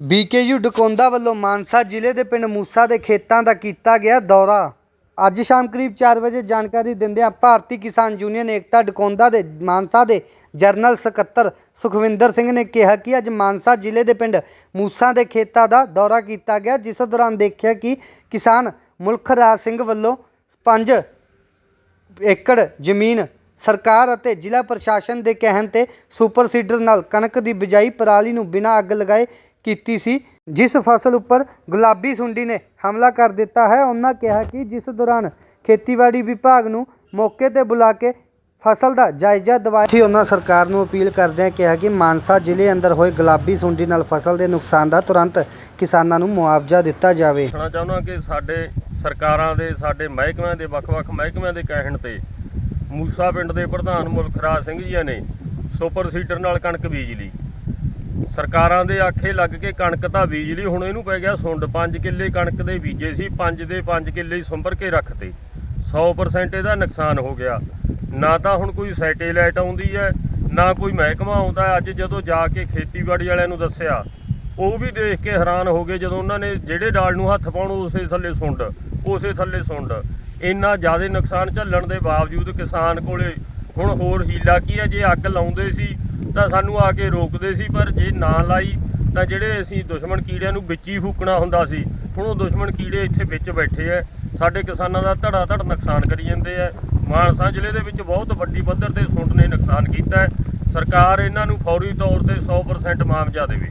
BKU Dakaunda ਵੱਲੋਂ ਮਾਨਸਾ ਜ਼ਿਲ੍ਹੇ ਦੇ ਪਿੰਡ ਮੂਸਾ ਦੇ ਖੇਤਾਂ ਦਾ ਕੀਤਾ ਗਿਆ ਦੌਰਾ। ਅੱਜ ਸ਼ਾਮ ਕਰੀਬ 4 ਵਜੇ ਜਾਣਕਾਰੀ ਦਿੰਦਿਆਂ ਭਾਰਤੀ ਕਿਸਾਨ ਯੂਨੀਅਨ ਏਕਤਾ ਡਕੌਂਦਾ ਦੇ ਮਾਨਸਾ ਦੇ ਜਰਨਲ ਸਕੱਤਰ ਸੁਖਵਿੰਦਰ ਸਿੰਘ ਨੇ ਕਿਹਾ ਕਿ ਅੱਜ ਮਾਨਸਾ ਜ਼ਿਲ੍ਹੇ ਦੇ ਪਿੰਡ ਮੂਸਾ ਦੇ ਖੇਤਾਂ ਦਾ ਦੌਰਾ ਕੀਤਾ ਗਿਆ, ਜਿਸ ਦੌਰਾਨ ਦੇਖਿਆ ਕਿ ਕਿਸਾਨ ਮੁਲਖ ਰਾਜ ਸਿੰਘ ਵੱਲੋਂ 5 ਏਕੜ ਜ਼ਮੀਨ ਸਰਕਾਰ ਅਤੇ ਜ਼ਿਲ੍ਹਾ ਪ੍ਰਸ਼ਾਸਨ ਦੇ ਕਹਿਣ ਤੇ ਸੁਪਰ ਸੀਡਰ ਨਾਲ ਕਣਕ ਦੀ ਬਿਜਾਈ ਪਰਾਲੀ ਨੂੰ ਬਿਨਾਂ ਅੱਗ ਲਗਾਏ ਕੀਤੀ ਸੀ। ਜਿਸ ਫਸਲ ਉੱਪਰ ਗੁਲਾਬੀ ਸੁੰਡੀ ਨੇ ਹਮਲਾ ਕਰ ਦਿੱਤਾ ਹੈ ਉਹਨਾਂ ਕਿਹਾ ਕਿ ਜਿਸ ਦੌਰਾਨ ਖੇਤੀਬਾੜੀ ਵਿਭਾਗ ਨੂੰ ਮੌਕੇ ਤੇ ਬੁਲਾ ਕੇ ਫਸਲ ਦਾ ਜਾਇਜ਼ਾ ਦਵਾਇਆ ਸੀ ਉਹਨਾਂ ਸਰਕਾਰ ਨੂੰ ਅਪੀਲ ਕਰਦਿਆਂ ਕਿਹਾ ਕਿ ਮਾਨਸਾ ਜ਼ਿਲ੍ਹੇ ਅੰਦਰ ਹੋਏ ਗੁਲਾਬੀ ਸੁੰਡੀ ਨਾਲ ਫਸਲ ਦੇ ਨੁਕਸਾਨ ਦਾ ਤੁਰੰਤ ਕਿਸਾਨਾਂ ਨੂੰ ਮੁਆਵਜ਼ਾ ਦਿੱਤਾ ਜਾਵੇ। ਦੱਸਣਾ ਚਾਹੁੰਦਾ ਕਿ ਸਾਡੇ ਸਰਕਾਰਾਂ ਦੇ ਸਾਡੇ ਮਹਿਕਮਿਆਂ ਦੇ ਵੱਖ-ਵੱਖ ਮਹਿਕਮਿਆਂ ਦੇ ਕਹਿਣ ਤੇ ਮੂਸਾ ਪਿੰਡ ਦੇ ਪ੍ਰਧਾਨ ਮੁਲਖਰਾਜ ਸਿੰਘ ਜੀ ਨੇ ਸੁਪਰ ਸੀਡਰ ਨਾਲ ਕਣਕ ਬੀਜ ਲਈ। ਸਰਕਾਰਾਂ ਦੇ ਆਖੇ ਲੱਗ ਕੇ ਕਣਕ ਤਾਂ ਬੀਜ ਲਈ, ਹੁਣ ਇਹਨੂੰ ਪੈ ਗਿਆ ਸੁੰਡ। 5 ਕਿੱਲੇ ਕਣਕ ਦੇ ਬੀਜੇ ਸੀ 5 ਦੇ 5 ਕਿੱਲੇ ਹੀ ਸੁੰਬਰ ਕੇ ਰੱਖਤੇ। 100% ਇਹਦਾ ਨੁਕਸਾਨ ਹੋ ਗਿਆ। ਨਾ ਤਾਂ ਹੁਣ ਕੋਈ ਸੈਟੇਲਾਈਟ ਆਉਂਦੀ ਹੈ, ਨਾ ਕੋਈ ਮਹਿਕਮਾ ਆਉਂਦਾ ਅੱਜ ਜਦੋਂ ਜਾ ਕੇ ਖੇਤੀਬਾੜੀ ਵਾਲਿਆਂ ਨੂੰ ਦੱਸਿਆ, ਉਹ ਵੀ ਦੇਖ ਕੇ ਹੈਰਾਨ ਹੋ ਗਏ ਜਦੋਂ ਉਹਨਾਂ ਨੇ ਜਿਹੜੇ ਡਾਲ ਨੂੰ ਹੱਥ ਪਾਉਣ, ਉਸੇ ਥੱਲੇ ਸੁੰਡ, ਉਸੇ ਥੱਲੇ ਸੁੰਡ। ਇੰਨਾ ਜ਼ਿਆਦਾ ਨੁਕਸਾਨ ਝੱਲਣ ਦੇ ਬਾਵਜੂਦ ਕਿਸਾਨ ਕੋਲੇ ਹੁਣ ਹੋਰ ਹੀਲਾ ਕੀ ਹੈ ਜੇ ਅੱਗ ਲਾਉਂਦੇ ਸੀ ਤਾਂ ਸਾਨੂੰ ਆ ਕੇ ਰੋਕਦੇ ਸੀ, ਪਰ ਜੇ ਨਾ ਲਾਈ ਤਾਂ ਜਿਹੜੇ ਅਸੀਂ ਦੁਸ਼ਮਣ ਕੀੜਿਆਂ ਨੂੰ ਵਿੱਚ ਹੀ ਫੂਕਣਾ ਹੁੰਦਾ ਸੀ, ਹੁਣ ਉਹ ਦੁਸ਼ਮਣ ਕੀੜੇ ਇੱਥੇ ਵਿੱਚ ਬੈਠੇ ਐ ਸਾਡੇ ਕਿਸਾਨਾਂ ਦਾ ਧੜਾ ਧੜ ਨੁਕਸਾਨ ਕਰੀ ਜਾਂਦੇ ਐ ਮਾਨਸਾ ਜ਼ਿਲ੍ਹੇ ਦੇ ਵਿੱਚ ਬਹੁਤ ਵੱਡੀ ਪੱਧਰ ਤੇ ਸੁੰਡ ਨੇ ਨੁਕਸਾਨ ਕੀਤਾ। ਸਰਕਾਰ ਇਹਨਾਂ ਨੂੰ ਫੌਰੀ ਤੌਰ ਤੇ 100% ਮੁਆਵਜ਼ਾ ਦੇਵੇ।